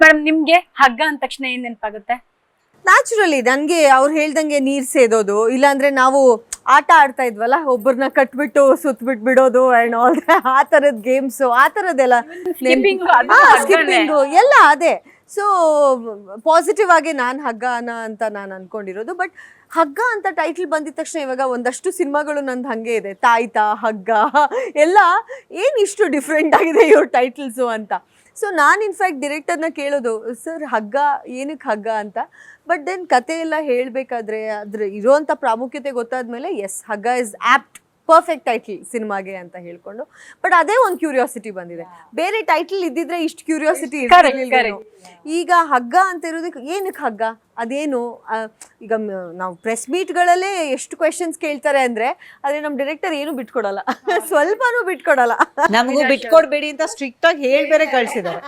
Madam ನಿಮ್ಗೆ ಹಗ್ಗ ಅಂದ ತಕ್ಷಣ ಏನ್ ನೆನಪಾಗುತ್ತೆ? ನ್ಯಾಚುರಲಿ ನನಗೆ ಅವ್ರು ಹೇಳ್ದಂಗೆ ನೀರ್ ಸೇದೋದು ಇಲ್ಲಾಂದ್ರೆ ನಾವು ಆಟ ಆಡ್ತಾ ಇದ್ವಲ್ಲ ಒಬ್ಬರನ್ನ ಕಟ್ಬಿಟ್ಟು ಸುತ್ತಬಿಟ್ಟು ಬಿಡೋದು ಅಂಡ್ ಆಲ್ ಆ ಥರದ ಗೇಮ್ಸ್ ಆ ಥರದ್ದೆಲ್ಲ Skipping, ಅದು ಹಗ್ಗನೇ. ಸ್ಕಿಪ್ಪಿಂಗು ಎಲ್ಲ ಅದೇ. ಸೊ ಪಾಸಿಟಿವ್ ಆಗಿ ನಾನು ಹಗ್ಗನ ಅಂತ ನಾನು ಅನ್ಕೊಂಡಿರೋದು. ಬಟ್ ಹಗ್ಗ ಅಂತ ಟೈಟಲ್ ಬಂದಿದ ತಕ್ಷಣ ಇವಾಗ ಒಂದಷ್ಟು ಸಿನಿಮಾಗಳು ನಂದು ಹಂಗೆ ಇದೆ. ತಾಯ್ತ, ಹಗ್ಗ, ಎಲ್ಲ ಏನು ಇಷ್ಟು ಡಿಫ್ರೆಂಟ್ ಆಗಿದೆ ಇವ್ರ ಟೈಟಲ್ಸು ಅಂತ. ಸೊ ನಾನು ಇನ್ಫ್ಯಾಕ್ಟ್ ಡಿರೆಕ್ಟರ್ನ ಕೇಳೋದು ಸರ್ ಹಗ್ಗ ಏನಕ್ಕೆ ಹಗ್ಗ ಅಂತ? ಬಟ್ ದೆನ್ ಕತೆ ಎಲ್ಲ ಹೇಳಬೇಕಾದ್ರೆ ಅದ್ರ ಇರೋವಂಥ ಪ್ರಾಮುಖ್ಯತೆ ಗೊತ್ತಾದ ಮೇಲೆ ಎಸ್ ಹಗ್ಗ ಇಸ್ ಆ್ಯಪ್ಟ್ ಪರ್ಫೆಕ್ಟ್ ಟೈಟಲ್ ಸಿನಿಮಾಗೆ ಅಂತ ಹೇಳ್ಕೊಂಡು. ಬಟ್ ಅದೇ ಒಂದು ಕ್ಯೂರಿಯಾಸಿಟಿ ಬಂದಿದೆ. ಬೇರೆ ಟೈಟಲ್ ಇದ್ದಿದ್ರೆ ಇಷ್ಟು ಕ್ಯೂರಿಯಾಸಿಟಿ. ಈಗ ಹಗ್ಗ ಅಂತ ಇರೋದಕ್ಕೆ ಏನಕ್ಕೆ ಹಗ್ಗ? ಅದೇನು ಈಗ ನಾವು ಪ್ರೆಸ್ ಮೀಟ್ಗಳಲ್ಲೇ ಎಷ್ಟು ಕ್ವೆಶನ್ಸ್ ಕೇಳ್ತಾರೆ ಅಂದ್ರೆ ಅದೇ ನಮ್ಮ ಡೈರೆಕ್ಟರ್ ಏನು ಬಿಟ್ಕೊಡಲ್ಲ. ಸ್ವಲ್ಪನೂ ಬಿಟ್ಕೊಡಲ್ಲ. ನಮಗೂ ಬಿಟ್ಕೊಡ್ಬೇಡಿ ಅಂತ ಸ್ಟ್ರಿಕ್ಟ್ ಆಗಿ ಹೇಳಿ ಬೇರೆ ಕಳ್ಸಿದ್ದಾರೆ.